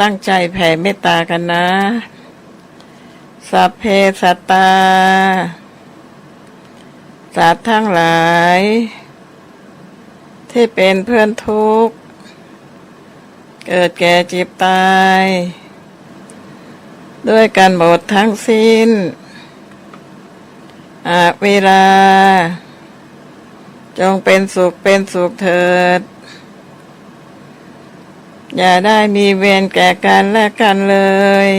ตั้งใจแผ่เมตตากันนะ สัพเพสัตตา สัตว์ทั้งหลาย ที่เป็นเพื่อนทุกข์ เกิดแก่เจ็บตาย ด้วยกันหมดทั้งสิ้นอาเวลา จงเป็นสุขเป็นสุขเถิด อย่าได้มีเวรแก่กันและกันเลย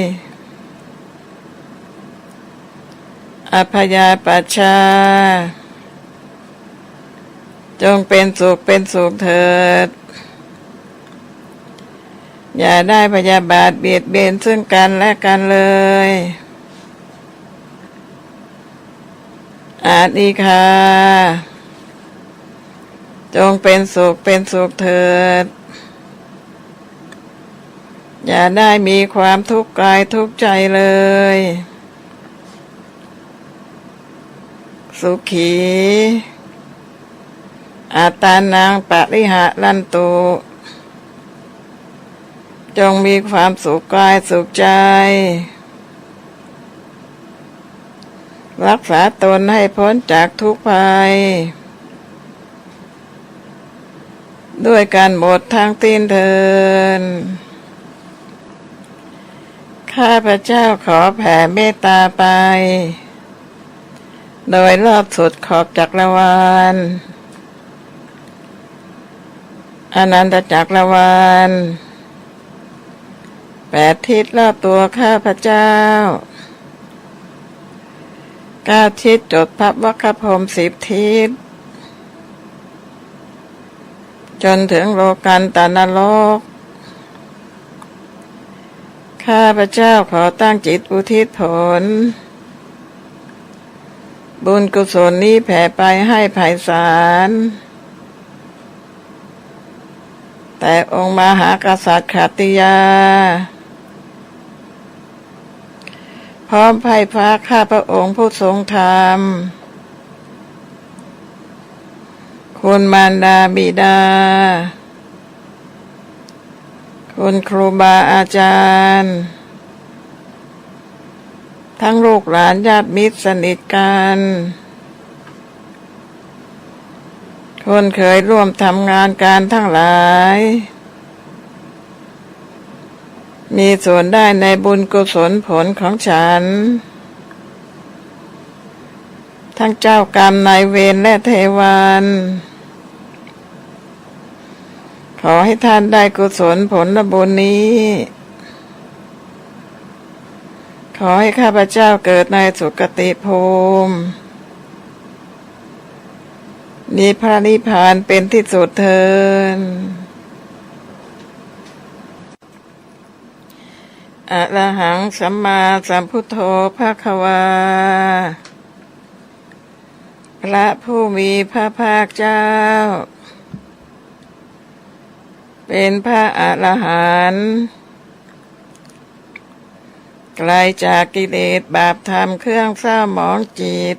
อภยาปัชชา จงเป็นสุขเป็นสุขเถิด อย่าได้พยาบาทเบียดเบียนซึ่งกันและกันเลย อาดีคาจงเป็นสุขเป็นสุขเถิด อย่าได้มีความทุกข์กายทุกข์ใจเลย สุขี อาตานังปริหะลันตุจงมีความสุขกายสุขใจ รักษาตนให้พ้นจากทุกภัย ด้วยการหมดทางตีนเทิน ข้าพระเจ้าขอแผ่เมตตาไป โดยรอบสุดขอบจักรวาลอนันตจักรวาลแปดทิศรอบตัวข้าพระเจ้าเก้าทิศจดพับวัคพรมสิบทิศ จนถึงโลกันตานรก ข้าพระเจ้าขอตั้งจิตอุทิศผล บุญกุศลนี้แผ่ไปให้ไผ่สารแต่องค์มหากษัตริย์ขัตติยา พร้อมไพ่ฟ้าข้าพระองค์ผู้ทรงธรรม คุณมารดาบิดา คุณครูบาอาจารย์ ทั้งลูกหลานญาติมิตรสนิทกันคนเคยร่วมทำงานการทั้งหลาย มีส่วนได้ในบุญกุศลผลของฉัน ทั้งเจ้ากรรมนายเวรและเทวัน ขอให้ท่านได้กุศลผลบุญนี้ ขอให้ข้าพเจ้าเกิดในสุคติภูมินิพพานิพพานเป็นที่สุดเทินอะระหังสัมมาสัมพุทโธภาควา พระผู้มีพระภาคเจ้า เป็นพระอรหันต์ไกลจากกิเลสบาปธรรมเครื่องเศร้าหมองจิต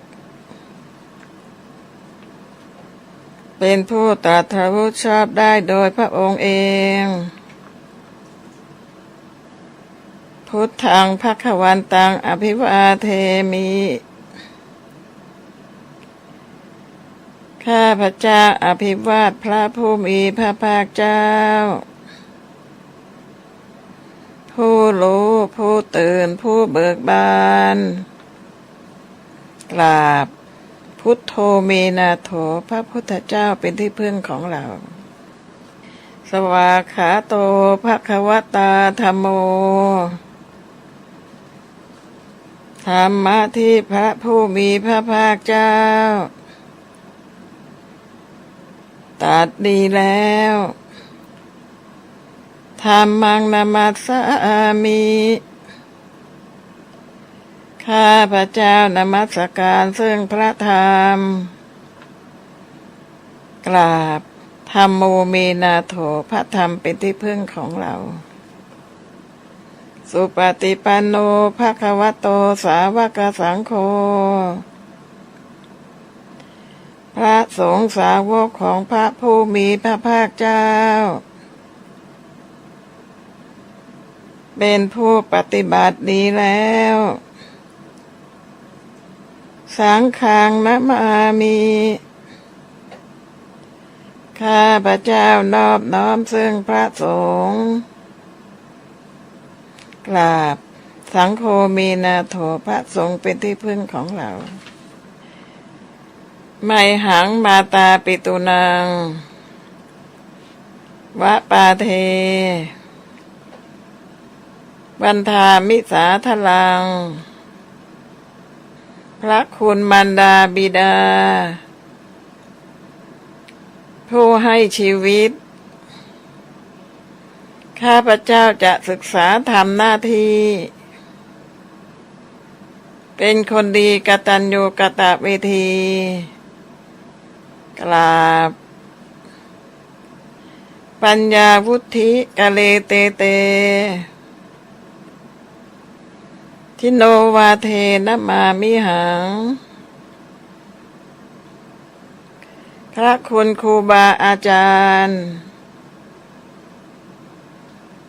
เป็นผู้ตรัสรู้ชอบได้โดยพระองค์เอง พุทธังภควันตังอภิวาเทมิ ข้าพระเจ้าอภิวาทพระผู้มีพระภาคเจ้า ผู้รู้ผู้ตื่นผู้เบิกบาน กราบ พุทโธเมนาโถพระพุทธเจ้าเป็นที่พึ่งของเรา สวาขาโตภควตาธรรมโมธรรมะที่พระผู้มีพระภาคเจ้า ตัดดีแล้วธรรมังนามัสสามิข้าพระเจ้านมัสการซึ่งพระธรรม กราบธรรมโมเมนาโถพระธรรมเป็นที่พึ่งของเรา สุปฏิปันโนภะคะวะโตสาวกสังโฆ ระสงฆ์สาวกของพระผู้มีพระภาคเจ้า เป็นผู้ปฏิบัติดีแล้ว สังฆังนมามีข้าพระเจ้านอบน้อมซึ่งพระสงฆ์กราบสังโฆมีนาโถพระสงฆ์เป็นที่พึ่งของเรา ไม่หังมาตาปิตุนัง วะปาเท วันทามิสาทลัง พระคุณมันดาบิดา ผู้ให้ชีวิต ข้าพระเจ้าจะศึกษาทำหน้าที่ เป็นคนดีกตัญญูกตะเวที กราบ ปัญญาวุธิกะเลเตเต ทิโนวาเทนมามิหัง พระคุณครูบาอาจารย์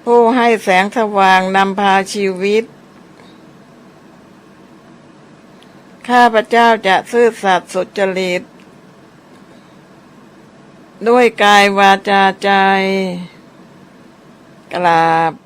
ผู้ให้แสงสว่างนำพาชีวิตข้าพระเจ้าจะซื่อสัตย์สุจริต ด้วยกายวาจาใจ กราบ